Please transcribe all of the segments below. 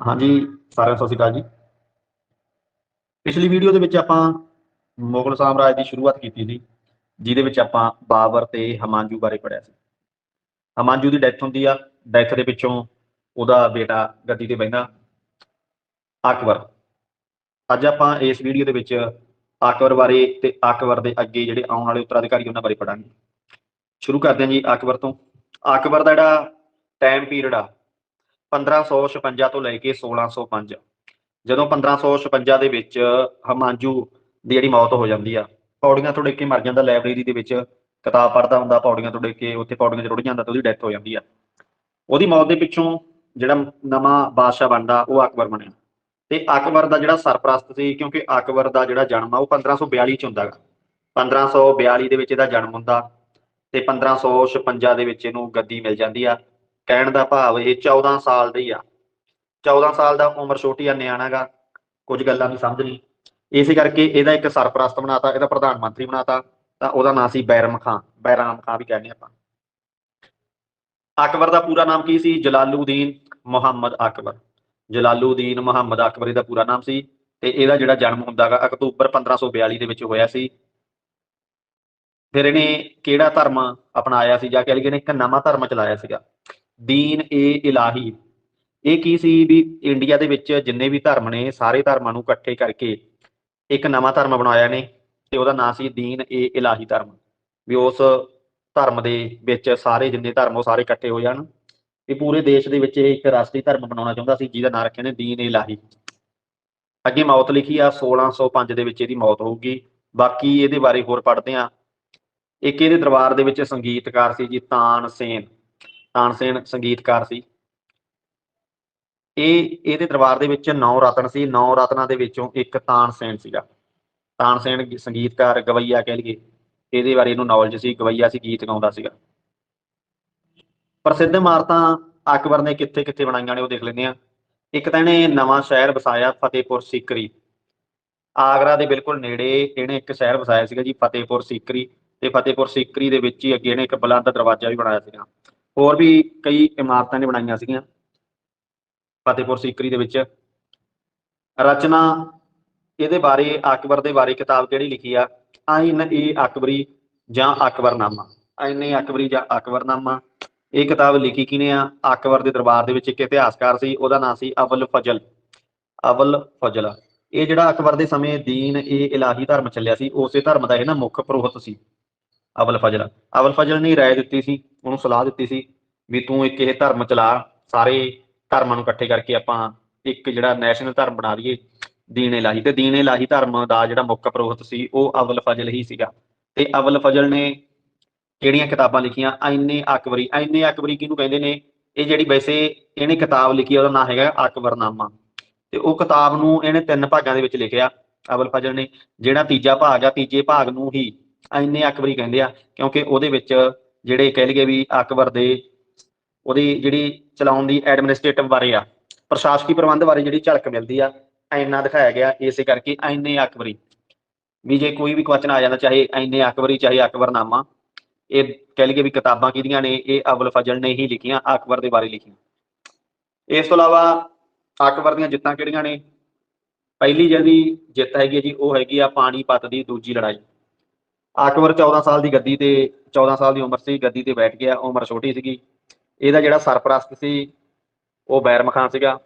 ਹਾਂਜੀ, ਸਾਰਿਆਂ ਸਤਿ ਸ਼੍ਰੀ ਅਕਾਲ ਜੀ। ਪਿਛਲੀ ਵੀਡੀਓ ਦੇ ਵਿੱਚ ਆਪਾਂ ਮੁਗਲ ਸਾਮਰਾਜ ਦੀ ਸ਼ੁਰੂਆਤ ਕੀਤੀ ਸੀ, ਜਿਹਦੇ ਵਿੱਚ ਆਪਾਂ ਬਾਬਰ ਤੇ ਹਮਾਯੂ ਬਾਰੇ ਪੜ੍ਹਿਆ ਸੀ। ਹਮਾਯੂ ਦੀ ਡੈਥ ਹੁੰਦੀ ਆ ਡੈਥ ਦੇ ਪਿੱਛੋਂ ਉਹਦਾ ਬੇਟਾ ਗੱਦੀ ਤੇ ਬਹਿੰਦਾ, ਅਕਬਰ। ਅੱਜ ਆਪਾਂ ਇਸ ਵੀਡੀਓ ਦੇ ਵਿੱਚ ਅਕਬਰ ਬਾਰੇ ਤੇ ਅਕਬਰ ਦੇ ਅੱਗੇ ਜਿਹੜੇ ਆਉਣ ਵਾਲੇ ਉੱਤਰਾਧਿਕਾਰੀ ਉਹਨਾਂ ਬਾਰੇ ਪੜਾਂਗੇ ਸ਼ੁਰੂ ਕਰਦੇ ਹਾਂ ਜੀ ਅਕਬਰ ਤੋਂ। ਅਕਬਰ ਦਾ ਜਿਹੜਾ ਟਾਈਮ ਪੀਰੀਅਡ ਆ 1556 ਤੋਂ ਲੈ ਕੇ 1605 ਜਦੋਂ 1556 ਦੇ ਵਿੱਚ ਹਮਾਂਜੂ ਦੀ ਜਿਹੜੀ ਮੌਤ ਹੋ ਜਾਂਦੀ ਆ, ਪੌੜੀਆਂ ਤੋਂ ਡਿੱਗ ਕੇ ਮਰ ਜਾਂਦਾ, ਲਾਇਬ੍ਰੇਰੀ ਦੇ ਵਿੱਚ ਕਿਤਾਬ ਪੜ੍ਹਦਾ ਹੁੰਦਾ, ਪੌੜੀਆਂ ਤੋਂ ਡਿੱਗ ਕੇ ਉੱਥੇ ਪੌੜੀਆਂ 'ਚ ਰੁੜ ਜਾਂਦਾ ਤੇ ਉਹਦੀ ਡੈਥ ਹੋ ਜਾਂਦੀ ਆ। ਉਹਦੀ ਮੌਤ ਦੇ ਪਿੱਛੋਂ ਜਿਹੜਾ ਨਵਾਂ ਬਾਦਸ਼ਾਹ ਬਣਦਾ, ਉਹ ਅਕਬਰ ਬਣਿਆ। ਤੇ ਅਕਬਰ ਦਾ ਜਿਹੜਾ ਸਰਪ੍ਰਸਤ ਸੀ, ਕਿਉਂਕਿ ਅਕਬਰ ਦਾ ਜਿਹੜਾ ਜਨਮ ਆ, ਉਹ 1542 ਚ ਹੁੰਦਾ ਗਾ। 1542 ਦੇ ਵਿੱਚ ਇਹਦਾ ਜਨਮ ਹੁੰਦਾ ਤੇ 1556 ਦੇ ਵਿੱਚ ਇਹਨੂੰ ਗੱਦੀ ਮਿਲ ਜਾਂਦੀ ਆ। ਕਹਿਣ ਦਾ ਭਾਵ ਇਹ 14 ਸਾਲ ਦੀ ਆ। 14 ਸਾਲ ਦਾ ਉਮਰ ਛੋਟੀ ਆ, ਨਿਆਣਾ ਗਾ, ਕੁਝ ਗੱਲਾਂ ਨਹੀਂ ਸਮਝਣੀ ਇਸੇ ਕਰਕੇ ਇਹਦਾ ਇੱਕ ਸਰਪ੍ਰਸਤ ਬਣਾਤਾ, ਇਹਦਾ ਪ੍ਰਧਾਨ ਮੰਤਰੀ ਬਣਾਤਾ, ਤਾਂ ਉਹਦਾ ਨਾਂ ਸੀ ਬੈਰਮ ਖਾਂ, ਬੈਰਾਮ ਖਾਂ ਵੀ ਕਹਿੰਦੇ ਆਪਾਂ। ਅਕਬਰ ਦਾ ਪੂਰਾ ਨਾਮ ਕੀ ਸੀ? ਜਲਾਲੂਦੀਨ ਮੁਹੰਮਦ ਅਕਬਰ। ਜਲਾਲੂਦੀਨ ਮੁਹੰਮਦ ਅਕਬਰ ਇਹਦਾ ਪੂਰਾ ਨਾਮ ਸੀ ਤੇ ਇਹਦਾ ਜਿਹੜਾ ਜਨਮ ਹੁੰਦਾਗਾ ਅਕਤੂਬਰ 1542 ਦੇ ਵਿੱਚ ਹੋਇਆ ਸੀ। ਫਿਰ ਇਹਨੇ ਕਿਹੜਾ ਧਰਮ ਅਪਣਾਇਆ ਸੀ? ਜਾਂ ਕਹਿ ਲਈਏ ਨੇ ਇੱਕ ਨਵਾਂ ਧਰਮ ਚਲਾਇਆ ਸੀਗਾ। ਦੀਨ ਏ ਇਲਾਹੀ। ਇਹ ਕੀ ਸੀ ਵੀ ਇੰਡੀਆ ਦੇ ਵਿੱਚ ਜਿੰਨੇ ਵੀ ਧਰਮ ਨੇ, ਸਾਰੇ ਧਰਮਾਂ ਨੂੰ ਇਕੱਠੇ ਕਰਕੇ ਇੱਕ ਨਵਾਂ ਧਰਮ ਬਣਾਇਆ ਨੇ ਤੇ ਉਹਦਾ ਨਾਂ ਸੀ ਦੀਨ ਏ ਇਲਾਹੀ ਧਰਮ। ਵੀ ਉਸ ਧਰਮ ਦੇ ਵਿੱਚ ਸਾਰੇ ਜਿੰਨੇ ਧਰਮ ਉਹ ਸਾਰੇ ਇਕੱਠੇ ਹੋ ਜਾਣ। ਵੀ ਪੂਰੇ ਦੇਸ਼ ਦੇ ਵਿੱਚ ਇਹ ਇੱਕ ਰਾਸ਼ਟਰੀ ਧਰਮ ਬਣਾਉਣਾ ਚਾਹੁੰਦਾ ਸੀ, ਜਿਹਦਾ ਨਾਂ ਰੱਖਿਆ ਨੇ ਦੀਨ ਏ ਇਲਾਹੀ। ਅੱਗੇ ਮੌਤ ਲਿਖੀ ਆ 1605 ਦੇ ਵਿੱਚ ਇਹਦੀ ਮੌਤ ਹੋਊਗੀ। ਬਾਕੀ ਇਹਦੇ ਬਾਰੇ ਹੋਰ ਪੜ੍ਹਦੇ ਆ ਇੱਕ ਇਹਦੇ ਦਰਬਾਰ ਦੇ ਵਿੱਚ ਸੰਗੀਤਕਾਰ ਸੀ ਜੀ, ਤਾਨ ਸੇਨ। ਤਾਨਸੇਨ ਸੰਗੀਤਕਾਰ ਸੀ। ਇਹ, ਇਹਦੇ ਦਰਬਾਰ ਦੇ ਵਿੱਚ ਨੌ ਰਤਨ ਸੀ। ਨੌ ਰਤਨਾਂ ਦੇ ਵਿੱਚੋਂ ਇੱਕ ਤਾਨਸੇਨ ਸੀਗਾ। ਤਾਨਸੇਨ ਗ- ਸੰਗੀਤਕਾਰ ਗਵਈਆ ਕਹਿ ਲਈਏ। ਇਹਦੇ ਬਾਰੇ ਇਹਨੂੰ ਨੌਲੇਜ ਸੀ। ਗਵਈਆ ਸੀ, ਗੀਤ ਗਾਉਂਦਾ ਸੀਗਾ। ਪ੍ਰਸਿੱਧ ਇਮਾਰਤਾਂ ਅਕਬਰ ਨੇ ਕਿੱਥੇ ਕਿੱਥੇ ਬਣਾਈਆਂ ਨੇ ਉਹ ਦੇਖ ਲੈਂਦੇ ਆ ਇੱਕ ਤਾਂ ਇਹਨੇ ਨਵਾਂ ਸ਼ਹਿਰ ਵਸਾਇਆ, ਫਤਿਹਪੁਰ ਸੀਕਰੀ। ਆਗਰਾ ਦੇ ਬਿਲਕੁਲ ਨੇੜੇ ਇਹਨੇ ਇੱਕ ਸ਼ਹਿਰ ਵਸਾਇਆ ਸੀਗਾ ਜੀ, ਫਤਿਹਪੁਰ ਸਿਕਰੀ। ਤੇ ਫਤਿਹਪੁਰ ਸਿਕਰੀ ਦੇ ਵਿੱਚ ਹੀ ਅੱਗੇ ਇਹਨੇ ਇੱਕ ਬੁਲੰਦ ਦਰਵਾਜ਼ਾ ਵੀ ਬਣਾਇਆ ਸੀਗਾ। ਹੋਰ ਵੀ ਕਈ ਇਮਾਰਤਾਂ ਨੇ ਬਣਾਈਆਂ ਸੀਗੀਆਂ, ਫਤਿਹਪੁਰ ਸੀਕਰੀ ਦੇ ਵਿੱਚ। ਰਚਨਾ ਇਹਦੇ ਬਾਰੇ, ਅਕਬਰ ਦੇ ਬਾਰੇ ਕਿਤਾਬ ਕਿਹੜੀ ਲਿਖੀ ਆ? ਆਇਨ ਏ ਅਕਬਰੀ ਜਾਂ ਅਕਬਰਨਾਮਾ? ਆਇਨ ਏ ਅਕਬਰੀ ਜਾਂ ਅਕਬਰਨਾਮਾ? ਇਹ ਕਿਤਾਬ ਲਿਖੀ ਕਿਨੇ ਆ? ਅਕਬਰ ਦੇ ਦਰਬਾਰ ਦੇ ਵਿੱਚ ਇੱਕ ਇਤਿਹਾਸਕਾਰ ਸੀ, ਉਹਦਾ ਨਾਮ ਸੀ ਅਵਲ ਫਜ਼ਲ। ਅਵਲ ਫਜ਼ਲ। ਇਹ ਜਿਹੜਾ ਅਕਬਰ ਦੇ ਸਮੇਂ ਦੀਨ ਇਹ ਇਲਾਹੀ ਧਰਮ ਚੱਲਿਆ ਸੀ, ਉਸੇ ਧਰਮ ਦਾ ਇਹ ਨਾ ਮੁੱਖ ਪ੍ਰੋਹਤ ਸੀ, ਅਵਲ ਫਜ਼ਲ। ਅਵਲ ਫਜ਼ਲ ਨੇ ਰਾਏ ਦਿੱਤੀ ਸੀ ਉਹਨੂੰ ਸਲਾਹ ਦਿੱਤੀ ਸੀ ਵੀ ਤੂੰ ਇੱਕ ਇਹ ਧਰਮ ਚਲਾ, ਸਾਰੇ ਧਰਮਾਂ ਨੂੰ ਇਕੱਠੇ ਕਰਕੇ ਆਪਾਂ ਇੱਕ ਜਿਹੜਾ ਨੈਸ਼ਨਲ ਧਰਮ ਬਣਾ ਦਈਏ ਦੀਨ ਇਲਾਹੀ ਤੇ ਦੀਨ ਇਲਾਹੀ ਧਰਮ ਦਾ ਜਿਹੜਾ ਮੁੱਖ ਪ੍ਰੋਹਤ ਸੀ, ਉਹ ਅਵਲ ਫਜ਼ਲ ਹੀ ਸੀਗਾ। ਤੇ ਅਵਲ ਫਜ਼ਲ ਨੇ ਕਿਹੜੀਆਂ ਕਿਤਾਬਾਂ ਲਿਖੀਆਂ? ਐਨੇ ਅਕਬਰੀ। ਐਨੇ ਅਕਬਰੀ ਕਿਹਨੂੰ ਕਹਿੰਦੇ ਨੇ? ਇਹ ਜਿਹੜੀ ਵੈਸੇ ਇਹਨੇ ਕਿਤਾਬ ਲਿਖੀ ਉਹਦਾ ਨਾਮ ਹੈਗਾ ਅਕਬਰਨਾਮਾ। ਤੇ ਉਹ ਕਿਤਾਬ ਨੂੰ ਇਹਨੇ ਤਿੰਨ ਭਾਗਾਂ ਦੇ ਵਿੱਚ ਲਿਖਿਆ, ਅਵਲ ਫਜ਼ਲ ਨੇ। ਜਿਹੜਾ ਤੀਜਾ ਭਾਗ ਆ, ਤੀਜੇ ਭਾਗ ਨੂੰ ਹੀ ਐਨੇ ਅਕਬਰੀ ਕਹਿੰਦੇ ਆ, ਕਿਉਂਕਿ ਉਹਦੇ ਵਿੱਚ ਜਿਹੜੇ ਕਹਿ ਲਈਏ ਵੀ ਅਕਬਰ ਦੇ ਉਹਦੀ ਜਿਹੜੀ ਚਲਾਉਣ ਦੀ ਐਡਮਿਨਿਸਟ੍ਰੇਟਿਵ ਬਾਰੇ ਆ, ਪ੍ਰਸ਼ਾਸਕੀ ਪ੍ਰਬੰਧ ਬਾਰੇ ਜਿਹੜੀ ਝਲਕ ਮਿਲਦੀ ਆ, ਐਨਾ ਦਿਖਾਇਆ ਗਿਆ, ਇਸੇ ਕਰਕੇ ਐਨੇ ਅਕਬਰੀ। ਵੀ ਜੇ ਕੋਈ ਵੀ ਕੁਐਸਚਨ ਆ ਜਾਂਦਾ, ਚਾਹੇ ਐਨੇ ਅਕਬਰੀ, ਚਾਹੇ ਅਕਬਰਨਾਮਾ, ਇਹ ਕਹਿ ਲਈਏ ਵੀ ਕਿਤਾਬਾਂ ਕਿਹਦੀਆਂ ਨੇ, ਇਹ ਅਬੁਲ ਫਜ਼ਲ ਨੇ ਹੀ ਲਿਖੀਆਂ, ਅਕਬਰ ਦੇ ਬਾਰੇ ਲਿਖੀਆਂ। ਇਸ ਤੋਂ ਇਲਾਵਾ ਅਕਬਰ ਦੀਆਂ ਜਿੱਤਾਂ ਕਿਹੜੀਆਂ ਨੇ? ਪਹਿਲੀ ਜਿਹੜੀ ਜਿੱਤ ਹੈਗੀ ਹੈ ਜੀ, ਉਹ ਹੈਗੀ ਆ ਪਾਣੀਪਤ ਦੀ ਦੂਜੀ ਲੜਾਈ। ਅਕਬਰ 14 ਸਾਲ ਦੀ ਗੱਦੀ ਤੇ 14 ਸਾਲ ਦੀ ਉਮਰ ਸੀ, ਗੱਦੀ ਤੇ ਬੈਠ ਗਿਆ, ਉਮਰ ਛੋਟੀ ਸੀਗੀ। ਇਹਦਾ ਜਿਹੜਾ ਸਰਪ੍ਰਸਤ ਸੀ, ਉਹ ਬੈਰਮ ਖਾਨ ਸੀਗਾ।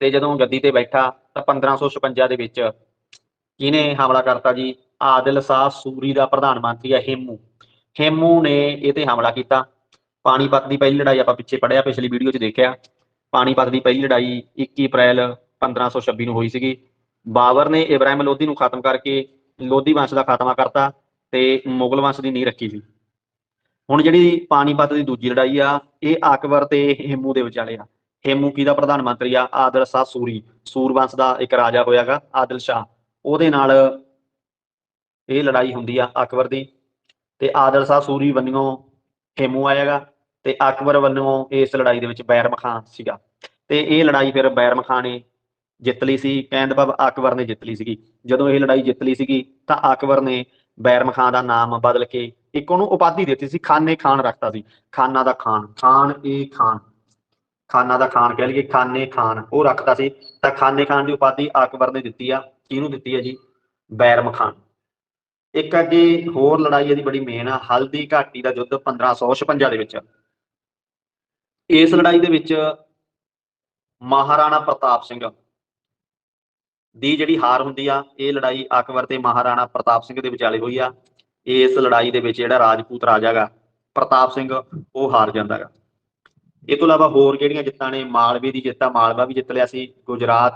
ਤੇ ਜਦੋਂ ਗੱਦੀ ਤੇ ਬੈਠਾ ਤਾਂ 1556 ਦੇ ਵਿੱਚ ਕਿਹਨੇ ਹਮਲਾ ਕਰਤਾ ਜੀ? ਆਦਿਲ ਸ਼ਾਹ ਸੂਰੀ ਦਾ ਪ੍ਰਧਾਨ ਮੰਤਰੀ ਹੈ ਹੇਮੂ। ਹੇਮੂ ਨੇ ਇਹ ਤੇ ਹਮਲਾ ਕੀਤਾ। ਪਾਣੀਪਤ ਦੀ ਪਹਿਲੀ ਲੜਾਈ ਆਪਾਂ ਪਿੱਛੇ ਪੜਿਆ ਪਿਛਲੀ ਵੀਡੀਓ 'ਚ ਦੇਖਿਆ। ਪਾਣੀਪਤ ਦੀ ਪਹਿਲੀ ਲੜਾਈ 21 ਅਪ੍ਰੈਲ 1526 ਨੂੰ ਹੋਈ ਸੀਗੀ। ਬਾਬਰ ਨੇ ਇਬਰਾਹਿਮ ਲੋਧੀ ਨੂੰ ਖਤਮ ਕਰਕੇ ਲੋਧੀ ਵੰਸ਼ ਦਾ ਖਾਤਮਾ ਕਰਤਾ। ਤੇ ਮੁਗਲ ਵੰਸ਼ ਦੀ ਨੀਂਹ ਰੱਖੀ ਸੀ। ਹੁਣ ਜਿਹੜੀ ਪਾਣੀਪਤ ਦੀ ਦੂਜੀ ਲੜਾਈ ਆ, ਇਹ ਅਕਬਰ ਤੇ ਹੇਮੂ ਦੇ ਵਿਚਾਲੇ ਆ। ਹੇਮੂ ਕੀ ਦਾ ਪ੍ਰਧਾਨ ਮੰਤਰੀ ਆ? ਆਦਿਲ ਸ਼ਾਹ ਸੂਰੀ। ਸੂਰਵੰਸ਼ ਦਾ ਇੱਕ ਰਾਜਾ ਹੋਇਆਗਾ, ਆਦਿਲ ਸ਼ਾਹ। ਉਹਦੇ ਨਾਲ ਇਹ ਲੜਾਈ ਹੁੰਦੀ ਆ ਅਕਬਰ ਦੀ। ਤੇ ਆਦਲ ਸ਼ਾਹ ਸੂਰੀ ਵੱਲੋਂ ਹੇਮੂ ਆਏਗਾ ਤੇ ਅਕਬਰ ਵੱਲੋਂ ਇਸ ਲੜਾਈ ਦੇ ਵਿੱਚ ਬੈਰਮ ਖਾਨ ਸੀਗਾ। ਤੇ ਇਹ ਲੜਾਈ ਫਿਰ ਬੈਰਮ ਖਾਨ ਨੇ ਜਿੱਤ ਲਈ ਸੀ ਕਹਿਣ ਬਾਬ ਅਕਬਰ ਨੇ ਜਿੱਤ ਲਈ ਸੀਗੀ। ਜਦੋਂ ਇਹ ਲੜਾਈ ਜਿੱਤ ਲਈ ਸੀਗੀ, ਤਾਂ ਅਕਬਰ ਨੇ ਬੈਰਮ ਖਾਨ ਦਾ ਨਾਮ ਬਦਲ ਕੇ ਇੱਕ ਉਹਨੂੰ ਉਪਾਧੀ ਦਿੱਤੀ ਸੀ, ਖਾਨੇ ਖਾਨ ਰੱਖਤਾ ਸੀ, ਖਾਨਾ ਦਾ ਖਾਨ ਖਾਨ ਏ ਖਾਨ। ਖਾਨਾ ਦਾ ਖਾਨ ਕਹਿ ਲਈਏ, ਖਾਨੇ ਖਾਨ, ਉਹ ਰੱਖਦਾ ਸੀ। ਤਾਂ ਖਾਨੇ ਖਾਨ ਦੀ ਉਪਾਧੀ ਅਕਬਰ ਨੇ ਦਿੱਤੀ ਆ, ਕਿਹਨੂੰ ਦਿੱਤੀ ਹੈ ਜੀ? ਬੈਰਮ ਖਾਨ ਇੱਕ ਅੱਗੇ ਹੋਰ ਲੜਾਈ ਇਹਦੀ ਬੜੀ ਮੇਨ ਆ, ਹਲਦੀ ਘਾਟੀ ਦਾ ਯੁੱਧ 1556 ਦੇ ਵਿੱਚ। ਇਸ ਲੜਾਈ ਦੇ ਵਿੱਚ ਮਹਾਰਾਣਾ ਪ੍ਰਤਾਪ ਸਿੰਘ ਦੀ ਜਿਹੜੀ ਹਾਰ ਹੁੰਦੀ ਆ, ਇਹ ਲੜਾਈ ਅਕਬਰ ਤੇ ਮਹਾਰਾਣਾ ਪ੍ਰਤਾਪ ਸਿੰਘ ਦੇ ਵਿਚਾਲੇ ਹੋਈ ਆ। ਇਸ ਲੜਾਈ ਦੇ ਵਿੱਚ ਜਿਹੜਾ ਰਾਜਪੂਤ ਰਾਜਾ ਗਾ, ਪ੍ਰਤਾਪ ਸਿੰਘ, ਉਹ ਹਾਰ ਜਾਂਦਾ ਗਾ। ਇਹ ਤੋਂ ਇਲਾਵਾ ਹੋਰ ਜਿਹੜੀਆਂ ਜਿੱਤਾਂ ਨੇ? ਮਾਲਵੇ ਦੀ ਜਿੱਤ ਮਾਲਵਾ ਵੀ ਜਿੱਤ ਲਿਆ ਸੀ। ਗੁਜਰਾਤ,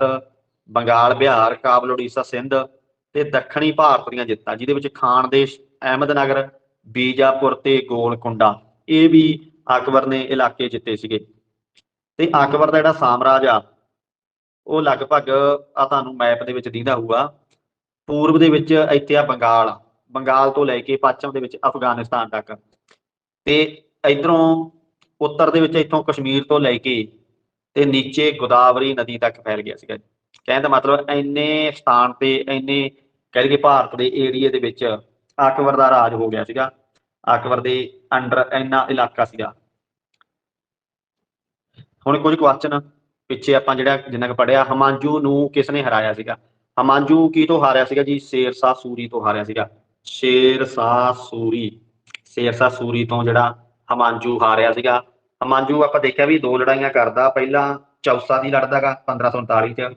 ਬੰਗਾਲ, ਬਿਹਾਰ, ਕਾਬਲ ਉੜੀਸਾ, ਸਿੰਧ ਤੇ ਦੱਖਣੀ ਭਾਰਤ ਦੀਆਂ ਜਿੱਤਾਂ, ਜਿਹਦੇ ਵਿੱਚ ਖਾਨਦੇਸ਼ ਅਹਿਮਦਨਗਰ, ਬੀਜਾਪੁਰ ਤੇ ਗੋਲਕੁੰਡਾ, ਇਹ ਵੀ ਅਕਬਰ ਨੇ ਇਲਾਕੇ ਜਿੱਤੇ ਸੀਗੇ। ਤੇ ਅਕਬਰ ਦਾ ਜਿਹੜਾ ਸਾਮਰਾਜ ਆ ਉਹ ਲਗਭਗ ਆ ਤੁਹਾਨੂੰ ਮੈਪ ਦੇ ਵਿੱਚ ਦਿਖਦਾ ਹੋਊਗਾ। ਪੂਰਬ ਦੇ ਵਿੱਚ ਇੱਥੇ ਆ ਬੰਗਾਲ। ਬੰਗਾਲ ਤੋਂ ਲੈ ਕੇ ਪੱਛਮ ਦੇ ਵਿੱਚ ਅਫਗਾਨਿਸਤਾਨ ਤੱਕ। ਤੇ ਇਧਰੋਂ ਉੱਤਰ ਦੇ ਵਿੱਚ ਇੱਥੋਂ ਕਸ਼ਮੀਰ ਤੋਂ ਲੈ ਕੇ ਤੇ ਨੀਚੇ ਗੋਦਾਵਰੀ ਨਦੀ ਤੱਕ ਫੈਲ ਗਿਆ ਸੀਗਾ ਕਹਿਣ ਦਾ ਮਤਲਬ ਇੰਨੇ ਸਥਾਨ ਤੇ, ਇੰਨੇ ਕਹਿ ਲਈਏ ਭਾਰਤ ਦੇ ਏਰੀਏ ਦੇ ਵਿੱਚ ਅਕਬਰ ਦਾ ਰਾਜ ਹੋ ਗਿਆ ਸੀਗਾ। ਅਕਬਰ ਦੇ ਅੰਡਰ ਇੰਨਾ ਇਲਾਕਾ ਸੀਗਾ। ਹੁਣ ਕੁਝ ਕੁਐਸਚਨ ਪਿੱਛੇ ਆਪਾਂ ਜਿਹੜਾ ਜਿੰਨਾ ਕੁ ਪੜਿਆ ਹਮਾਂਜੂ ਨੂੰ ਕਿਸ ਨੇ ਹਰਾਇਆ ਸੀਗਾ? ਹਮਾਂਜੂ ਕੀ ਤੋਂ ਹਾਰਿਆ ਸੀਗਾ ਜੀ? ਸ਼ੇਰਸ਼ਾਹ ਸੂਰੀ ਤੋਂ ਹਾਰਿਆ ਸੀਗਾ। ਸ਼ੇਰਸ਼ਾਹ ਸੂਰੀ ਸ਼ੇਰਸ਼ਾਹ ਸੂਰੀ ਤੋਂ ਜਿਹੜਾ ਹਮਾਂਜੂ ਹਾਰਿਆ ਸੀਗਾ। ਹਮਾਂਜੂ ਆਪਾਂ ਦੇਖਿਆ ਵੀ ਦੋ ਲੜਾਈਆਂ ਕਰਦਾ, ਪਹਿਲਾਂ ਚੌਸਾ ਦੀ ਲੜਦਾਗਾ 1539 ਚ,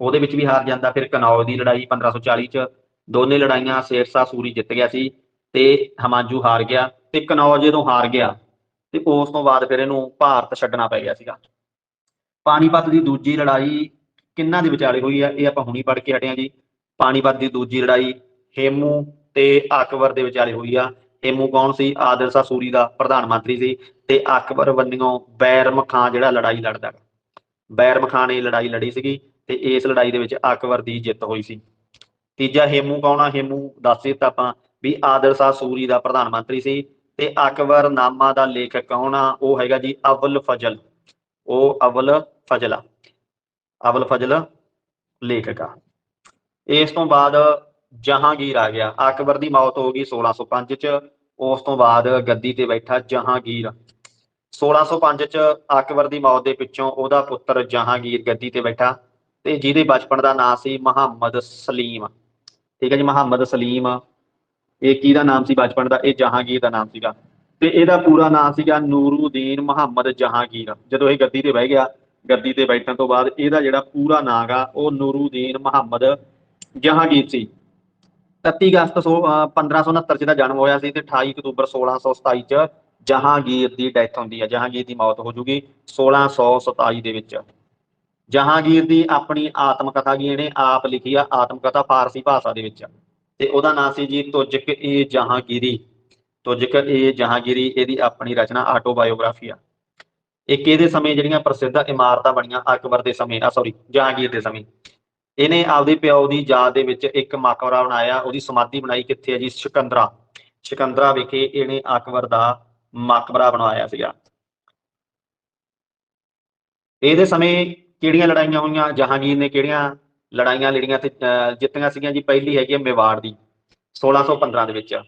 ਉਹਦੇ ਵਿੱਚ ਵੀ ਹਾਰ ਜਾਂਦਾ, ਫਿਰ ਕਨੌਜ ਦੀ ਲੜਾਈ 1540 ਚ, ਦੋਨੇ ਲੜਾਈਆਂ ਸ਼ੇਰਸ਼ਾਹ ਸੂਰੀ ਜਿੱਤ ਗਿਆ ਸੀ ਤੇ ਹਮਾਂਜੂ ਹਾਰ ਗਿਆ ਤੇ ਕਨੌਜ ਜਦੋਂ ਹਾਰ ਗਿਆ ਤੇ ਉਸ ਤੋਂ ਬਾਅਦ ਫਿਰ ਇਹਨੂੰ ਭਾਰਤ ਛੱਡਣਾ ਪੈ ਗਿਆ ਸੀਗਾ। ਪਾਣੀਪਤ ਦੀ ਦੂਜੀ ਲੜਾਈ ਕਿੰਨਾਂ ਦੇ ਵਿਚਾਲੇ ਹੋਈ ਆ, ਇਹ ਆਪਾਂ ਹੁਣੀ ਪੜ੍ਹ ਕੇ ਹਟੇ ਆ ਜੀ। ਪਾਣੀਪਤ ਦੀ ਦੂਜੀ ਲੜਾਈ ਹੇਮੂ ਤੇ ਅਕਬਰ ਦੇ ਵਿਚਾਲੇ ਹੋਈ ਆ। ਹੇਮੂ ਕੌਣ ਸੀ? ਆਦਿਲ ਸ਼ਾਹ ਸੂਰੀ ਦਾ ਪ੍ਰਧਾਨ ਮੰਤਰੀ ਸੀ ਤੇ ਅਕਬਰ ਬੰਨਿਓ ਬੈਰਮ ਖਾਂ ਜਿਹੜਾ ਲੜਾਈ ਲੜਦਾ ਗਾ। ਬੈਰਮ ਖਾਂ ਨੇ ਲੜਾਈ ਲੜੀ ਸੀਗੀ ਤੇ ਇਸ ਲੜਾਈ ਦੇ ਵਿੱਚ ਅਕਬਰ ਦੀ ਜਿੱਤ ਹੋਈ ਸੀ। ਤੀਜਾ ਹੇਮੂ ਕੌਣ ਆ? ਹੇਮੂ ਦੱਸ ਦਿੱਤਾ ਆਪਾਂ ਵੀ ਆਦਿਲ ਸ਼ਾਹ ਸੂਰੀ ਦਾ ਪ੍ਰਧਾਨ ਮੰਤਰੀ ਸੀ ਤੇ ਅਕਬਰ ਨਾਮਾ ਦਾ ਲੇਖਕ ਕੌਣ ਆ? ਉਹ ਹੈਗਾ ਜੀ ਅਵਲ ਫਜ਼ਲ। ਉਹ ਅਵਲ ਫਜ਼ਲ ਆ। ਅਵਲ ਫਜ਼ਲ ਲੇਖਕ ਆ। ਇਸ ਤੋਂ ਬਾਅਦ ਜਹਾਂਗੀਰ ਆ ਗਿਆ। ਅਕਬਰ ਦੀ ਮੌਤ ਹੋ ਗਈ 1605 ਚ। ਉਸ ਤੋਂ ਬਾਅਦ ਗੱਦੀ ਤੇ ਬੈਠਾ ਜਹਾਂਗੀਰ। 1605 ਚ ਅਕਬਰ ਦੀ ਮੌਤ ਦੇ ਪਿੱਛੋਂ ਉਹਦਾ ਪੁੱਤਰ ਜਹਾਂਗੀਰ ਗੱਦੀ ਤੇ ਬੈਠਾ ਤੇ ਜਿਹਦੇ ਬਚਪਨ ਦਾ ਨਾਂ ਸੀ ਮੁਹੰਮਦ ਸਲੀਮ। ਠੀਕ ਹੈ ਜੀ, ਮੁਹੰਮਦ ਸਲੀਮ। ਇਹ ਕਿਹਦਾ ਨਾਮ ਸੀ ਬਚਪਨ ਦਾ? ਇਹ ਜਹਾਂਗੀਰ ਦਾ ਨਾਮ ਸੀਗਾ। ਤੇ ਇਹਦਾ ਪੂਰਾ ਨਾਮ ਸੀਗਾ ਨੂਰੂਦੀਨ ਮੁਹੰਮਦ ਜਹਾਂਗੀਰ। ਜਦੋਂ ਇਹ ਗੱਦੀ ਤੇ ਬਹਿ ਗਿਆ ਗੱਦੀ ਤੇ ਬੈਠਣ ਤੋਂ ਬਾਅਦ ਇਹਦਾ ਜਿਹੜਾ ਪੂਰਾ ਨਾਂ ਗਾ ਉਹ ਨੂਰੂਦੀਨ ਮੁਹੰਮਦ ਜਹਾਂਗੀਰ ਸੀ। 31 ਅਗਸਤ ਸੋ- ਅਹ 1569 ਚ ਦਾ ਜਨਮ ਹੋਇਆ ਸੀ ਤੇ 28 ਅਕਤੂਬਰ 1627 ਚ ਜਹਾਂਗੀਰ ਦੀ ਡੈਥ ਹੁੰਦੀ ਹੈ ਜਹਾਂਗੀਰ ਦੀ ਮੌਤ ਹੋ ਜੂਗੀ 1627 ਦੇ ਵਿੱਚ। ਜਹਾਂਗੀਰ ਦੀ ਆਪਣੀ ਆਤਮ ਕਥਾ ਕੀ ਇਹਨੇ ਆਪ ਲਿਖੀ ਆ ਆਤਮ ਕਥਾ ਫਾਰਸੀ ਭਾਸ਼ਾ ਦੇ ਵਿੱਚ। ਤੇ ਉਹਦਾ ਨਾਮ ਸੀ ਜੀ ਤੁਜਕ ਏ ਜਹਾਂਗੀਰੀ। ਤੁਜਕ ਏ ਜਹਾਂਗੀਰੀ, ਇਹਦੀ ਆਪਣੀ ਰਚਨਾ ਆਟੋਬਾਇਓਗ੍ਰਾਫੀ ਆ। ਇੱਕ ਇਹਦੇ ਸਮੇਂ ਜਿਹੜੀਆਂ ਪ੍ਰਸਿੱਧ ਇਮਾਰਤਾਂ ਬਣੀਆਂ ਅਕਬਰ ਦੇ ਸਮੇਂ ਆ ਸੌਰੀ ਜਹਾਂਗੀਰ ਦੇ ਸਮੇਂ। ਇਹਨੇ ਆਪਦੇ ਪਿਓ ਦੀ ਯਾਦ ਦੇ ਵਿੱਚ ਇੱਕ ਮਕਬਰਾ ਬਣਾਇਆ ਉਹਦੀ ਸਮਾਧੀ ਬਣਾਈ ਕਿੱਥੇ ਹੈ ਜੀ? ਸਿਕੰਦਰਾ। ਸਿਕੰਦਰਾ ਵਿਖੇ ਇਹਨੇ ਅਕਬਰ ਦਾ ਮਕਬਰਾ ਬਣਵਾਇਆ ਸੀਗਾ। ਇਹਦੇ ਸਮੇਂ ਕਿਹੜੀਆਂ ਲੜਾਈਆਂ ਹੋਈਆਂ? ਜਹਾਂਗੀਰ ਨੇ ਕਿਹੜੀਆਂ ਲੜਾਈਆਂ ਲੜੀਆਂ ਤੇ ਅਹ, ਜਿੱਤੀਆਂ ਸੀਗੀਆਂ ਜੀ? ਪਹਿਲੀ ਹੈਗੀ ਹੈ ਮੇਵਾੜ ਦੀ 1615 ਦੇ ਵਿੱਚ।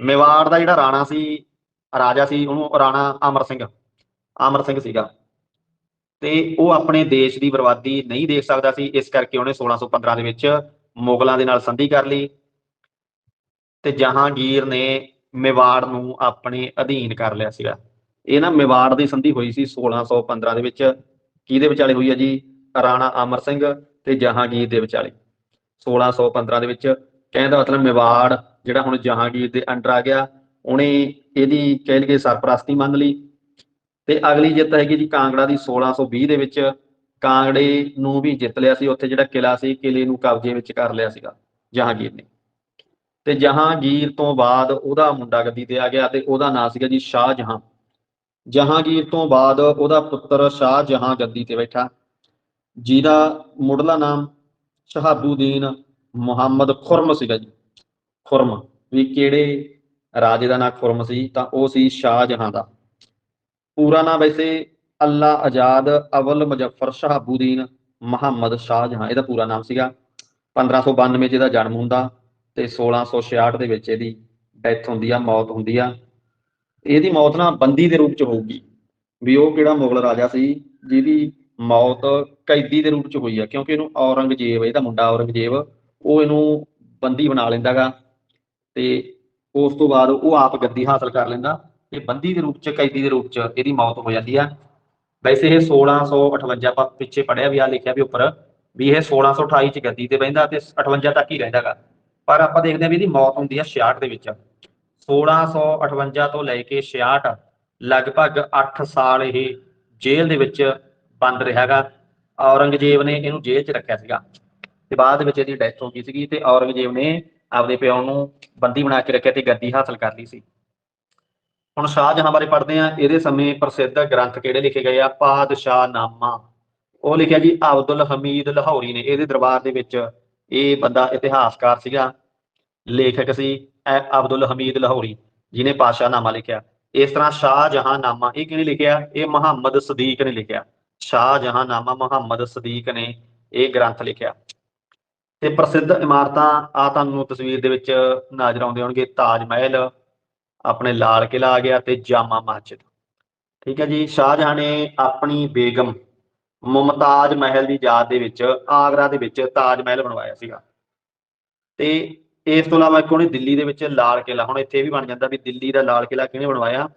ਮੇਵਾੜ ਦਾ ਜਿਹੜਾ ਰਾਣਾ ਸੀ ਰਾਜਾ ਸੀ ਉਹਨੂੰ ਰਾਣਾ ਅਮਰ ਸਿੰਘ ਅਮਰ ਸਿੰਘ ਸੀਗਾ। ਤੇ ਉਹ ਆਪਣੇ ਦੇਸ਼ ਦੀ ਬਰਬਾਦੀ ਨਹੀਂ ਦੇਖ ਸਕਦਾ ਸੀ, ਇਸ ਕਰਕੇ ਉਹਨੇ 1615 ਦੇ ਵਿੱਚ ਮੁਗਲਾਂ ਦੇ ਨਾਲ ਸੰਧੀ ਕਰ ਲਈ ਤੇ ਜਹਾਂਗੀਰ ਨੇ ਮੇਵਾੜ ਨੂੰ ਆਪਣੇ ਅਧੀਨ ਕਰ ਲਿਆ ਸੀਗਾ। ਇਹ ਨਾ ਮੇਵਾੜ ਦੀ ਸੰਧੀ ਹੋਈ ਸੀ 1615 ਦੇ ਵਿੱਚ। ਕਿਹਦੇ ਵਿਚਾਲੇ ਹੋਈ ਹੈ ਜੀ? ਰਾਣਾ ਅਮਰ ਸਿੰਘ ਤੇ ਜਹਾਂਗੀਰ ਦੇ ਵਿਚਾਲੇ। 1615 ਦੇ ਵਿੱਚ ਕਹਿੰਦਾ ਮਤਲਬ ਮੇਵਾੜ, ਜਿਹੜਾ ਹੁਣ ਜਹਾਂਗੀਰ ਦੇ ਅੰਡਰ ਆ ਗਿਆ, ਉਹਨੇ ਇਹਦੀ ਕਹਿ ਲਈਏ ਸਰਪ੍ਰਸਤੀ ਮੰਨ ਲਈ। ਤੇ ਅਗਲੀ ਜਿੱਤ ਹੈਗੀ ਜੀ ਕਾਂਗੜਾ ਦੀ 1620 ਦੇ ਵਿੱਚ। ਕਾਂਗੜੇ ਨੂੰ ਵੀ ਜਿੱਤ ਲਿਆ ਸੀ, ਉੱਥੇ ਜਿਹੜਾ ਕਿਲਾ ਸੀ ਕਿਲੇ ਨੂੰ ਕਬਜ਼ੇ ਵਿੱਚ ਕਰ ਲਿਆ ਸੀਗਾ, ਜਹਾਂਗੀਰ ਨੇ। ਤੇ ਜਹਾਂਗੀਰ ਤੋਂ ਬਾਅਦ ਉਹਦਾ ਮੁੰਡਾ ਗੱਦੀ ਤੇ ਆ ਗਿਆ ਤੇ ਉਹਦਾ ਨਾਂ ਸੀਗਾ ਜੀ ਸ਼ਾਹ ਜਹਾਂ ਜਹਾਂਗੀਰ ਤੋਂ ਬਾਅਦ ਉਹਦਾ ਪੁੱਤਰ ਸ਼ਾਹਜਹਾਂ ਗੱਦੀ ਤੇ ਬੈਠਾ। ਜਿਹਦਾ ਮੁੱਢਲਾ ਨਾਮ ਸ਼ਹਾਬੂਦੀਨ ਮੁਹੰਮਦ ਖੁਰਮ ਸੀਗਾ ਜੀ। ਖੁਰਮ ਵੀ ਕਿਹੜੇ ਰਾਜੇ ਦਾ ਨਾਂ ਖੁਰਮ ਸੀ, ਤਾਂ ਉਹ ਸੀ ਸ਼ਾਹਜਹਾਂ ਦਾ। ਪੂਰਾ ਨਾਮ ਵੈਸੇ ਅੱਲਾ ਆਜ਼ਾਦ ਅਵਲ ਮੁਜ਼ੱਫਰ ਸ਼ਹਾਬੂਦੀਨ ਮੁਹੰਮਦ ਸ਼ਾਹਜਹਾਂ, ਇਹਦਾ ਪੂਰਾ ਨਾਮ ਸੀਗਾ। 1592 ਚ ਇਹਦਾ ਜਨਮ ਹੁੰਦਾ ਤੇ 1666 ਦੇ ਵਿੱਚ ਇਹਦੀ ਡੈਥ ਹੁੰਦੀ ਆ, ਮੌਤ ਹੁੰਦੀ ਆ। ਇਹਦੀ ਮੌਤ ਨਾ ਬੰਦੀ ਦੇ ਰੂਪ ਚ ਹੋਊਗੀ ਵੀ ਉਹ ਕਿਹੜਾ ਮੁਗਲ ਰਾਜਾ ਸੀ ਜਿਹਦੀ ਮੌਤ ਕੈਦੀ ਦੇ ਰੂਪ ਚ ਹੋਈ ਆ, ਕਿਉਂਕਿ ਇਹਨੂੰ ਔਰੰਗਜ਼ੇਬ, ਇਹਦਾ ਮੁੰਡਾ ਔਰੰਗਜ਼ੇਬ, ਉਹ ਇਹਨੂੰ ਬੰਦੀ ਬਣਾ ਲੈਂਦਾਗਾ ਤੇ ਉਸ ਤੋਂ ਬਾਅਦ ਉਹ ਆਪ ਗੱਦੀ ਹਾਸਲ ਕਰ ਲੈਂਦਾ। ਤੇ ਬੰਦੀ ਦੇ ਰੂਪ ਚ, ਕੈਦੀ ਦੇ ਰੂਪ ਚ ਇਹਦੀ ਮੌਤ ਹੋ ਜਾਂਦੀ ਆ। ਵੈਸੇ ਇਹ 1658 ਆਪਾਂ ਪਿੱਛੇ ਪੜਿਆ ਵੀ ਆ, ਲਿਖਿਆ ਵੀ ਉੱਪਰ ਵੀ ਇਹ 1628 ਚ ਗੱਦੀ ਤੇ ਬਹਿੰਦਾ ਤੇ 58 ਤੱਕ ਹੀ ਰਹਿੰਦਾਗਾ। ਪਰ ਆਪਾਂ ਦੇਖਦੇ ਆ ਵੀ ਇਹਦੀ ਮੌਤ ਹੁੰਦੀ ਆ 66 ਦੇ ਵਿੱਚ। 1658 ਤੋਂ ਲੈ ਕੇ 66 ਲਗਭਗ 8 ਸਾਲ ਇਹ ਜੇਲ੍ਹ ਦੇ ਵਿੱਚ ਬੰਦ ਰਿਹਾਗਾ। ਔਰੰਗਜ਼ੇਬ ਨੇ ਇਹਨੂੰ ਜੇਲ੍ਹ 'ਚ ਰੱਖਿਆ ਸੀਗਾ। ਤੇ ਬਾਅਦ ਵਿੱਚ ਇਹਦੀ ਡੈਥ ਹੋ ਗਈ ਸੀਗੀ ਤੇ ਔਰੰਗਜ਼ੇਬ ਨੇ ਆਪਦੇ ਪਿਓ ਨੂੰ ਬੰਦੀ ਬਣਾ ਕੇ ਰੱਖਿਆ ਤੇ ਗੱਦੀ ਹਾਸਲ ਕਰ ਲਈ ਸੀ। ਹੁਣ ਸ਼ਾਹਜਹਾਂ ਬਾਰੇ ਪੜ੍ਹਦੇ ਆ ਇਹਦੇ ਸਮੇਂ ਪ੍ਰਸਿੱਧ ਗ੍ਰੰਥ ਕਿਹੜੇ ਲਿਖੇ ਗਏ ਆ? ਪਾਦਸ਼ਾਹ ਨਾਮਾ ਉਹ ਲਿਖਿਆ ਜੀ, ਅਬਦੁਲ ਹਮੀਦ ਲਾਹੌਰੀ ਨੇ। ਇਹਦੇ ਦਰਬਾਰ ਦੇ ਵਿੱਚ ਇਹ ਬੰਦਾ ਇਤਿਹਾਸਕਾਰ ਸੀਗਾ। ਲੇਖਕ ਸੀ, ਇਹ ਅਬਦੁਲ ਹਮੀਦ ਲਾਹੌਰੀ, ਜਿਹਨੇ ਪਾਸ਼ਾਹਨਾਮਾ ਲਿਖਿਆ। ਇਸ ਤਰ੍ਹਾਂ ਸ਼ਾਹ ਸ਼ਾਹਜਹਾਂਨਾਮਾ ਇਹ ਕਿਹਨੇ ਲਿਖਿਆ? ਇਹ ਮੁਹੰਮਦ ਸਦੀਕ ਨੇ ਲਿਖਿਆ। ਸ਼ਾਹ ਸ਼ਾਹਜਹਾਂਨਾਮਾ ਮੁਹੰਮਦ ਸਦੀਕ ਨੇ ਇਹ ਗ੍ਰੰਥ ਲਿਖਿਆ। ਤੇ ਪ੍ਰਸਿੱਧ ਇਮਾਰਤਾਂ ਆ ਤੁਹਾਨੂੰ ਤਸਵੀਰ ਦੇ ਵਿੱਚ ਨਜ਼ਰ ਆਉਂਦੇ ਹੋਣਗੇ। ਤਾਜ ਮਹਿਲ ਆਪਣੇ ਲਾਲ ਕਿਲਾ ਆ ਗਿਆ ਤੇ ਜਾਮਾ ਮਸਜਿਦ। ਠੀਕ ਹੈ ਜੀ, ਸ਼ਾਹਜਹਾਂ ਨੇ ਆਪਣੀ ਬੇਗਮ ਮੁਮਤਾਜ ਮਹਿਲ ਦੀ ਯਾਦ ਦੇ ਵਿੱਚ, ਆਗਰਾ ਦੇ ਵਿੱਚ ਤਾਜ ਮਹਿਲ ਬਣਵਾਇਆ ਸੀਗਾ। ਤੇ ਇਸ ਤੋਂ ਇਲਾਵਾ ਇੱਕ ਉਹਨੇ ਦਿੱਲੀ ਦੇ ਵਿੱਚ ਲਾਲ ਕਿਲਾ ਹੁਣ ਇੱਥੇ ਵੀ ਬਣ ਜਾਂਦਾ ਵੀ ਦਿੱਲੀ ਦਾ ਲਾਲ ਕਿਲਾ ਕਿਹਨੇ ਬਣਵਾਇਆ?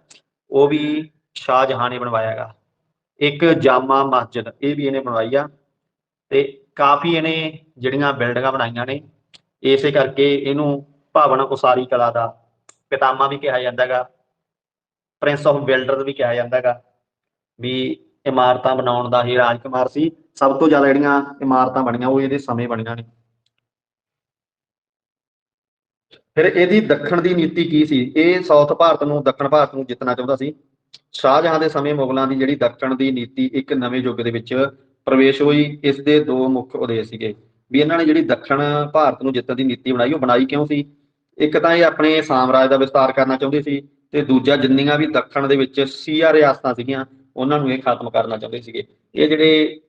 ਉਹ ਵੀ ਸ਼ਾਹਜਹਾਂ ਨੇ ਬਣਵਾਇਆਗਾ ਇੱਕ ਜਾਮਾ ਮਸਜਿਦ, ਇਹ ਵੀ ਇਹਨੇ ਬਣਵਾਈ ਆ। ਤੇ ਕਾਫੀ ਇਹਨੇ ਜਿਹੜੀਆਂ ਬਿਲਡਿੰਗਾਂ ਬਣਾਈਆਂ ਨੇ, ਇਸੇ ਕਰਕੇ ਇਹਨੂੰ ਭਵਨ ਉਸਾਰੀ ਕਲਾ ਦਾ ਪਿਤਾਮਾ ਵੀ ਕਿਹਾ ਜਾਂਦਾਗਾ ਪ੍ਰਿੰਸ ਆਫ ਬਿਲਡਰ ਵੀ ਕਿਹਾ ਜਾਂਦਾਗਾ ਵੀ ਇਮਾਰਤਾਂ ਬਣਾਉਣ ਦਾ ਹੀ ਰਾਜਕੁਮਾਰ ਸੀ। ਸਭ ਤੋਂ ਜ਼ਿਆਦਾ ਜਿਹੜੀਆਂ ਇਮਾਰਤਾਂ ਬਣੀਆਂ, ਉਹ ਇਹਦੇ ਸਮੇਂ ਬਣੀਆਂ ਨੇ। ਫਿਰ ਇਹਦੀ ਦੱਖਣ ਦੀ ਨੀਤੀ ਕੀ ਸੀ? ਇਹ ਸਾਊਥ ਭਾਰਤ ਨੂੰ, ਦੱਖਣ ਭਾਰਤ ਨੂੰ ਜਿੱਤਣਾ ਚਾਹੁੰਦਾ ਸੀ। ਸ਼ਾਹਜਹਾਂ ਦੇ ਸਮੇਂ ਮੁਗਲਾਂ ਦੀ ਜਿਹੜੀ ਦੱਖਣ ਦੀ ਨੀਤੀ ਇੱਕ ਨਵੇਂ ਯੁੱਗ ਦੇ ਵਿੱਚ ਪ੍ਰਵੇਸ਼ ਹੋਈ। ਇਸ ਦੇ ਦੋ ਮੁੱਖ ਉਦੇਸ਼ ਸੀਗੇ। ਵੀ ਇਹਨਾਂ ਨੇ ਜਿਹੜੀ ਦੱਖਣ ਭਾਰਤ ਨੂੰ ਜਿੱਤਣ ਦੀ ਨੀਤੀ ਬਣਾਈ, ਉਹ ਬਣਾਈ ਕਿਉਂ ਸੀ? ਇੱਕ ਤਾਂ ਇਹ ਆਪਣੇ ਸਾਮਰਾਜ ਦਾ ਵਿਸਤਾਰ ਕਰਨਾ ਚਾਹੁੰਦੇ ਸੀ ਤੇ ਦੂਜਾ ਜਿੰਨੀਆਂ ਵੀ ਦੱਖਣ ਦੇ ਵਿੱਚ ਸੀਆ ਰਿਆਸਤਾਂ ਸੀਗੀਆਂ, ਉਹਨਾਂ ਨੂੰ ਇਹ ਖਤਮ ਕਰਨਾ ਚਾਹੁੰਦੇ ਸੀਗੇ। ਇਹ ਜਿਹੜੇ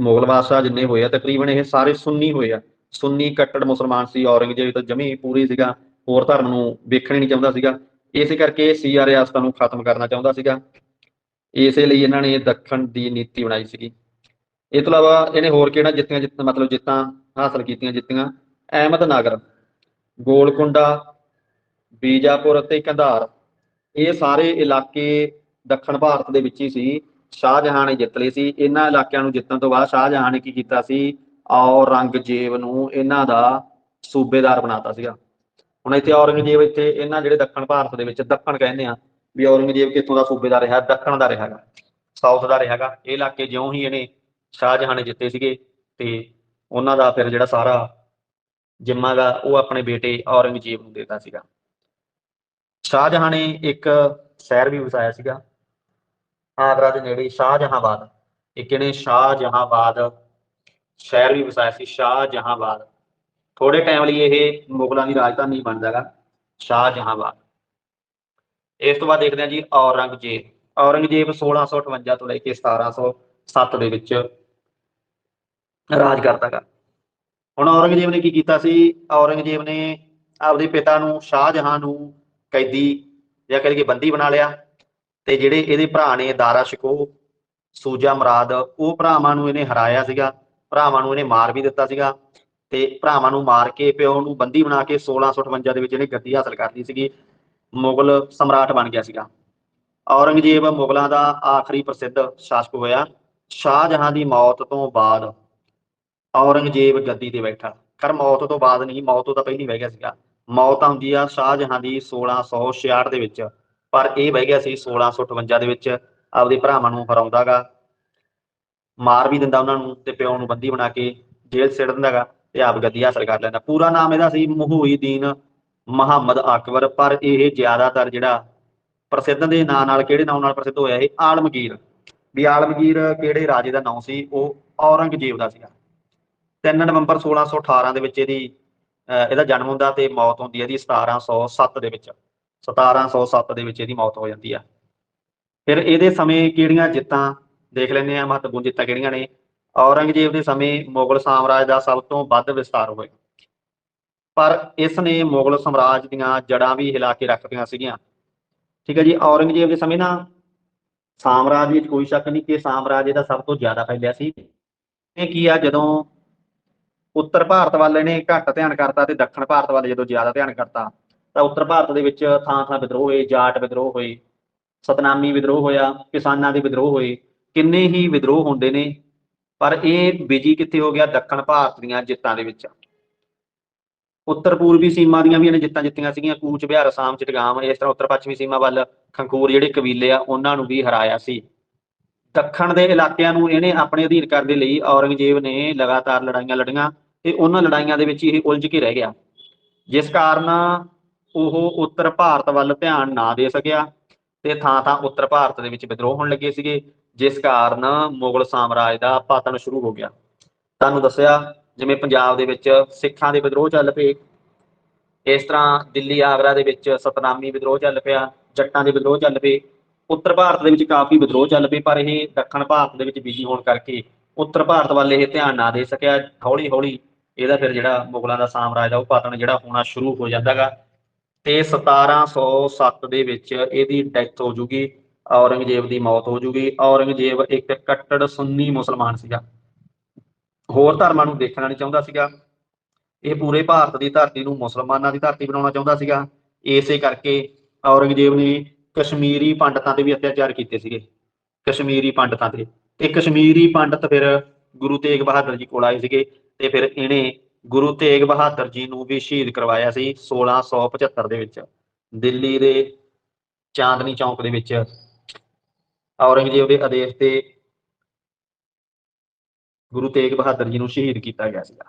ਮੁਗਲ ਬਾਦਸ਼ਾਹ ਜਿੰਨੇ ਹੋਏ ਆ, ਤਕਰੀਬਨ ਇਹ ਸਾਰੇ ਸੁੰਨੀ ਹੋਏ ਆ। ਸੁੰਨੀ ਕੱਟੜ ਮੁਸਲਮਾਨ ਸੀ, ਔਰੰਗਜ਼ੇਬ ਤਾਂ ਜਮੀ ਪੂਰੀ ਸੀਗਾ, ਹੋਰ ਧਰਮ ਨੂੰ ਵੇਖਣ ਹੀ ਨਹੀਂ ਚਾਹੁੰਦਾ ਸੀਗਾ। ਇਸੇ ਕਰਕੇ ਇਹ ਸੀਆ ਰਿਆਸਤਾਂ ਨੂੰ ਖਤਮ ਕਰਨਾ ਚਾਹੁੰਦਾ ਸੀਗਾ। ਇਸੇ ਲਈ ਇਹਨਾਂ ਨੇ ਦੱਖਣ ਦੀ ਨੀਤੀ ਬਣਾਈ ਸੀਗੀ। ਇਹ ਤੋਂ ਇਲਾਵਾ ਇਹਨੇ ਹੋਰ ਕਿਹੜਾ ਜਿੱਤੀਆਂ ਜਿੱਤ ਮਤਲਬ ਜਿੱਤਾਂ ਹਾਸਲ ਕੀਤੀਆਂ ਜਿੱਤੀਆਂ? ਅਹਿਮਦਨਗਰ ਗੋਲਕੁੰਡਾ, ਬੀਜਾਪੁਰ ਅਤੇ ਕੰਧਾਰ। ਇਹ ਸਾਰੇ ਇਲਾਕੇ ਦੱਖਣ ਭਾਰਤ ਦੇ ਵਿੱਚ ਹੀ ਸੀ। ਸ਼ਾਹਜਹਾਂ ਨੇ ਜਿੱਤ ਲਏ ਸੀ। ਇਹਨਾਂ ਇਲਾਕਿਆਂ ਨੂੰ ਜਿੱਤਣ ਤੋਂ ਬਾਅਦ ਸ਼ਾਹਜਹਾਂ ਨੇ ਕੀ ਕੀਤਾ ਸੀ? ਔਰੰਗਜ਼ੇਬ ਨੂੰ ਇਹਨਾਂ ਦਾ ਸੂਬੇਦਾਰ ਬਣਾਤਾ ਸੀਗਾ। ਹੁਣ ਇੱਥੇ ਔਰੰਗਜ਼ੇਬ ਇੱਥੇ ਇਹਨਾਂ ਜਿਹੜੇ ਦੱਖਣ ਭਾਰਤ ਦੇ ਵਿੱਚ ਦੱਖਣ ਕਹਿੰਦੇ ਆ ਵੀ ਔਰੰਗਜ਼ੇਬ ਕਿੱਥੋਂ ਦਾ ਸੂਬੇਦਾਰ ਰਿਹਾ? ਦੱਖਣ ਦਾ ਰਿਹਾਗਾ ਸਾਊਥ ਦਾ ਰਿਹਾਗਾ ਇਹ ਇਲਾਕੇ ਜਿਉਂ ਹੀ ਇਹਨੇ ਸ਼ਾਹਜਹਾਂ ਨੇ ਜਿੱਤੇ ਸੀਗੇ ਤੇ ਉਹਨਾਂ ਦਾ ਫਿਰ ਜਿਹੜਾ ਸਾਰਾ ਜਿੰਮਾ ਗਾ ਉਹ ਆਪਣੇ ਬੇਟੇ ਔਰੰਗਜ਼ੇਬ ਨੂੰ ਦਿੱਤਾ ਸੀਗਾ। ਸ਼ਾਹਜਹਾਂ ਨੇ ਇੱਕ ਸ਼ਹਿਰ ਵੀ ਵਸਾਇਆ ਸੀਗਾ, ਆਗਰਾ ਦੇ ਨੇੜੇ ਸ਼ਾਹਜਹਾਂਬਾਦ। ਇੱਕ ਇਹਨੇ ਸ਼ਾਹਜਹਾਂਬਾਦ ਸ਼ਹਿਰ ਵੀ ਵਸਾਇਆ ਸੀ, ਸ਼ਾਹਜਹਾਂਬਾਦ। ਥੋੜੇ ਟਾਈਮ ਲਈ ਇਹ ਮੁਗਲਾਂ ਦੀ ਰਾਜਧਾਨੀ ਬਣਦਾਗਾ ਸ਼ਾਹਜਹਾਂਬਾਦ। ਇਸ ਤੋਂ ਬਾਅਦ ਦੇਖਦੇ ਹਾਂ ਜੀ ਔਰੰਗਜ਼ੇਬ। ਔਰੰਗਜ਼ੇਬ 1658 ਤੋਂ ਲੈ ਕੇ 1707 ਦੇ ਵਿੱਚ ਰਾਜ ਕਰਦਾਗਾ ਹੁਣ ਔਰੰਗਜ਼ੇਬ ਨੇ ਕੀ ਕੀਤਾ ਸੀ? ਔਰੰਗਜ਼ੇਬ ਨੇ ਆਪਦੇ ਪਿਤਾ ਨੂੰ, ਸ਼ਾਹਜਹਾਂ ਨੂੰ ਕੈਦੀ ਜਾਂ ਕਹੇ ਕਿ ਬੰਦੀ ਬਣਾ ਲਿਆ ਤੇ ਜਿਹੜੇ ਇਹਦੇ ਭਰਾ ਨੇ ਦਾਰਾ ਸ਼ਿਕੋ, ਸੂਜਾ ਮਰਾਦ, ਉਹ ਭਰਾਵਾਂ ਨੂੰ ਇਹਨੇ ਹਰਾਇਆ ਸੀਗਾ। ਭਰਾਵਾਂ ਨੂੰ ਇਹਨੇ ਮਾਰ ਵੀ ਦਿੱਤਾ ਸੀਗਾ ਤੇ ਭਰਾਵਾਂ ਨੂੰ ਮਾਰ ਕੇ ਪਿਓ ਨੂੰ ਬੰਦੀ ਬਣਾ ਕੇ 1658 ਦੇ ਵਿੱਚ ਇਹਨੇ ਗੱਦੀ ਹਾਸਲ ਕਰ ਲਈ ਸੀਗੀ। ਮੁਗਲ ਸਮਰਾਟ ਬਣ ਗਿਆ ਸੀਗਾ। ਔਰੰਗਜ਼ੇਬ ਮੁਗਲਾਂ ਦਾ ਆਖਰੀ ਪ੍ਰਸਿੱਧ ਸ਼ਾਸਕ ਹੋਇਆ। ਸ਼ਾਹਜਹਾਂ ਦੀ ਮੌਤ ਤੋਂ ਬਾਅਦ ਔਰੰਗਜ਼ੇਬ ਗੱਦੀ ਤੇ ਬੈਠਾ। ਕਰ ਮੌਤ ਤੋਂ ਬਾਅਦ ਨਹੀਂ, ਮੌਤ ਤੋਂ ਤਾਂ ਪਹਿਲਾਂ ਬਹਿ ਗਿਆ ਸੀਗਾ। ਮੌਤ ਆਉਂਦੀ ਆ ਸ਼ਾਹਜਹਾਂ ਦੀ 1666 ਦੇ ਵਿੱਚ, ਪਰ ਇਹ ਬਹਿ ਗਿਆ ਸੀ 1658 ਦੇ ਵਿੱਚ, ਆਪਦੇ ਭਰਾਵਾਂ ਨੂੰ ਹਰਾਉਂਦਾਗਾ ਮਾਰ ਵੀ ਦਿੰਦਾ ਉਹਨਾਂ ਨੂੰ ਤੇ ਪਿਓ ਨੂੰ ਬੰਦੀ ਬਣਾ ਕੇ ਜੇਲ੍ਹ ਸਿੱਟ ਦਿੰਦਾਗਾ ਤੇ ਆਪ ਗੱਦੀ ਹਾਸਲ ਕਰ ਲੈਂਦਾ। ਪੂਰਾ ਨਾਮ ਇਹਦਾ ਸੀ ਮੁਹੂਈਦੀਨ ਮੁਹੰਮਦ ਅਕਬਰ, ਪਰ ਇਹ ਜ਼ਿਆਦਾਤਰ ਜਿਹੜਾ ਪ੍ਰਸਿੱਧ ਦੇ ਨਾਂ ਨਾਲ ਕਿਹੜੇ ਨਾਮ ਨਾਲ ਪ੍ਰਸਿੱਧ ਹੋਇਆ ਇਹ ਆਲਮਗੀਰ। ਵੀ ਆਲਮਗੀਰ ਕਿਹੜੇ ਰਾਜੇ ਦਾ ਨਾਂ ਸੀ, ਉਹ ਔਰੰਗਜ਼ੇਬ ਦਾ ਸੀਗਾ। 3 ਨਵੰਬਰ 1618 ਦੇ ਵਿੱਚ ਇਹਦੀ, ਅਹ, ਇਹਦਾ ਜਨਮ ਹੁੰਦਾ ਤੇ ਮੌਤ ਹੁੰਦੀ ਹੈ ਇਹਦੀ 1707 ਦੇ ਵਿੱਚ। 1707 ਦੇ ਵਿੱਚ ਇਹਦੀ ਮੌਤ ਹੋ ਜਾਂਦੀ ਆ। ਫਿਰ ਇਹਦੇ ਸਮੇਂ ਕਿਹੜੀਆਂ ਜਿੱਤਾਂ ਦੇਖ ਲੈਂਦੇ ਆ ਮਹੱਤਵਪੂਰਨ ਜਿੱਤਾਂ ਕਿਹੜੀਆਂ ਨੇ? ਔਰੰਗਜ਼ੇਬ ਦੇ ਸਮੇਂ ਮੁਗਲ ਸਾਮਰਾਜ ਦਾ ਸਭ ਤੋਂ ਵੱਧ ਵਿਸਤਾਰ ਹੋਇਆ ਪਰ ਇਸ ਨੇ ਮੁਗਲ ਸਾਮਰਾਜ ਦੀਆਂ ਜੜਾਂ ਵੀ ਹਿਲਾ ਕੇ ਰੱਖਦੀਆਂ ਸੀਗੀਆਂ। ਠੀਕ ਹੈ ਜੀ, ਔਰੰਗਜ਼ੇਬ ਦੇ ਸਮੇਂ ਨਾ ਸਾਮਰਾਜ ਵਿੱਚ ਕੋਈ ਸ਼ੱਕ ਨਹੀਂ ਕਿ ਸਾਮਰਾਜ ਇਹਦਾ ਸਭ ਤੋਂ ਜ਼ਿਆਦਾ ਫੈਲਿਆ ਸੀ। ਇਹ ਕੀ ਆ, ਜਦੋਂ ਉੱਤਰ ਭਾਰਤ ਵੱਲ ਇਹਨੇ ਘੱਟ ਧਿਆਨ ਕਰਤਾ ਤੇ ਦੱਖਣ ਭਾਰਤ ਵੱਲ ਜਦੋਂ ਜ਼ਿਆਦਾ ਧਿਆਨ ਕਰਤਾ, ਤਾਂ ਉੱਤਰ ਭਾਰਤ ਦੇ ਵਿੱਚ ਥਾਂ ਥਾਂ ਵਿਦਰੋਹ ਹੋਏ, ਜਾਟ ਵਿਦਰੋਹ ਹੋਏ, ਸਤਨਾਮੀ ਵਿਦਰੋਹ ਹੋਇਆ, ਕਿਸਾਨਾਂ ਦੇ ਵਿਦਰੋਹ ਹੋਏ, ਕਿੰਨੇ ਹੀ ਵਿਦਰੋਹ ਹੁੰਦੇ ਨੇ, ਪਰ ਇਹ ਬਿਜ਼ੀ ਕਿੱਥੇ ਹੋ ਗਿਆ? ਦੱਖਣ ਭਾਰਤ ਦੀਆਂ ਜਿੱਤਾਂ ਦੇ ਵਿੱਚ। ਉੱਤਰ ਪੂਰਬੀ ਸੀਮਾ ਦੀਆਂ ਵੀ ਇਹਨੇ ਜਿੱਤਾਂ ਜਿੱਤੀਆਂ ਸੀਗੀਆਂ, ਕੂਚ, ਬਿਹਾਰ, ਅਸਾਮ, ਚਟਗਾਮ, ਇਸ ਤਰ੍ਹਾਂ ਉੱਤਰ ਪੱਛਮੀ ਸੀਮਾ ਵੱਲ ਖੰਖੂਰ ਜਿਹੜੇ ਕਬੀਲੇ ਆ, ਉਹਨਾਂ ਨੂੰ ਵੀ ਹਰਾਇਆ ਸੀ। ਦੱਖਣ ਦੇ ਇਲਾਕਿਆਂ ਨੂੰ ਇਹਨੇ ਆਪਣੇ ਅਧੀਨ ਕਰਨ ਦੇ ਲਈ ਔਰੰਗਜ਼ੇਬ ਨੇ ਲਗਾਤਾਰ ਲੜਾਈਆਂ ਲੜੀਆਂ ਤੇ ਉਹਨਾਂ ਲੜਾਈਆਂ ਦੇ ਵਿੱਚ ਇਹ ਉਲਝ ਕੇ ਰਹਿ ਗਿਆ। ਜਿਸ ਕਾਰਨ ਉਹ ਉੱਤਰ ਭਾਰਤ ਵੱਲ ਧਿਆਨ ਨਾ ਦੇ ਸਕਿਆ ਤੇ ਥਾਂ ਥਾਂ ਉੱਤਰ ਭਾਰਤ ਦੇ ਵਿੱਚ ਵਿਦਰੋਹ ਹੋਣ ਲੱਗੇ ਸੀਗੇ, ਜਿਸ ਕਾਰਨ ਮੁਗਲ ਸਾਮਰਾਜ ਦਾ ਪਤਨ ਸ਼ੁਰੂ ਹੋ ਗਿਆ। ਤੁਹਾਨੂੰ ਦੱਸਿਆ, ਜਿਵੇਂ ਪੰਜਾਬ ਦੇ ਵਿੱਚ ਸਿੱਖਾਂ ਦੇ ਵਿਦਰੋਹ ਚੱਲ ਪਏ, ਇਸ ਤਰ੍ਹਾਂ ਦਿੱਲੀ ਆਗਰਾ ਦੇ ਵਿੱਚ ਸਤਨਾਮੀ ਵਿਦਰੋਹ ਚੱਲ ਪਿਆ, ਜੱਟਾਂ ਦੇ ਵਿਦਰੋਹ ਚੱਲ ਪਏ ਉੱਤਰ ਭਾਰਤ ਦੇ ਵਿੱਚ ਕਾਫੀ ਵਿਦਰੋਹ ਚੱਲ ਪਏ, ਪਰ ਇਹ ਦੱਖਣ ਭਾਰਤ ਦੇ ਵਿੱਚ ਬਿਜ਼ੀ ਹੋਣ ਕਰਕੇ ਉੱਤਰ ਭਾਰਤ ਵੱਲ ਇਹ ਧਿਆਨ ਨਾ ਦੇ ਸਕਿਆ। ਹੌਲੀ ਹੌਲੀ ਇਹਦਾ ਫਿਰ ਜਿਹੜਾ ਮੁਗਲਾਂ ਦਾ ਸਾਮਰਾਜ ਆ, ਉਹ ਪਤਨ ਜਿਹੜਾ ਹੋਣਾ ਸ਼ੁਰੂ ਹੋ ਜਾਂਦਾਗਾ ਤੇ 1707 ਦੇ ਵਿੱਚ ਇਹਦੀ ਡੈਥ ਹੋ ਜੂਗੀ, ਔਰੰਗਜ਼ੇਬ ਦੀ ਮੌਤ ਹੋ ਜੂਗੀ। ਔਰੰਗਜ਼ੇਬ ਇੱਕ ਕੱਟੜ ਸੁੰਨੀ ਮੁਸਲਮਾਨ ਸੀਗਾ। ਹੋਰ ਧਰਮਾਂ ਨੂੰ ਦੇਖਣਾ ਨਹੀਂ ਚਾਹੁੰਦਾ ਸੀਗਾ। ਇਹ ਪੂਰੇ ਭਾਰਤ ਦੀ ਧਰਤੀ ਨੂੰ ਮੁਸਲਮਾਨਾਂ ਦੀ ਧਰਤੀ ਬਣਾਉਣਾ ਚਾਹੁੰਦਾ ਸੀਗਾ। ਇਸੇ ਕਰਕੇ ਔਰੰਗਜ਼ੇਬ ਨੇ ਕਸ਼ਮੀਰੀ ਪੰਡਤਾਂ ਤੇ ਵੀ ਅਤਿਆਚਾਰ ਕੀਤੇ ਸੀਗੇ। ਕਸ਼ਮੀਰੀ ਪੰਡਤਾਂ ਤੇ। ਤੇ ਕਸ਼ਮੀਰੀ ਪੰਡਤ ਫਿਰ ਗੁਰੂ ਤੇਗ ਬਹਾਦਰ ਜੀ ਕੋਲ ਆਏ ਸੀਗੇ ਤੇ ਫਿਰ ਇਹਨੇ ਗੁਰੂ ਤੇਗ ਬਹਾਦਰ ਜੀ ਨੂੰ ਵੀ ਸ਼ਹੀਦ ਕਰਵਾਇਆ ਸੀ 1675 ਦੇ ਵਿੱਚ। ਦਿੱਲੀ ਦੇ ਚਾਂਦਨੀ ਚੌਂਕ ਦੇ ਵਿੱਚ। ਔਰੰਗਜ਼ੇਬ ਦੇ ਆਦੇਸ਼ ਤੇ ਗੁਰੂ ਤੇਗ ਬਹਾਦਰ ਜੀ ਨੂੰ ਸ਼ਹੀਦ ਕੀਤਾ ਗਿਆ ਸੀਗਾ।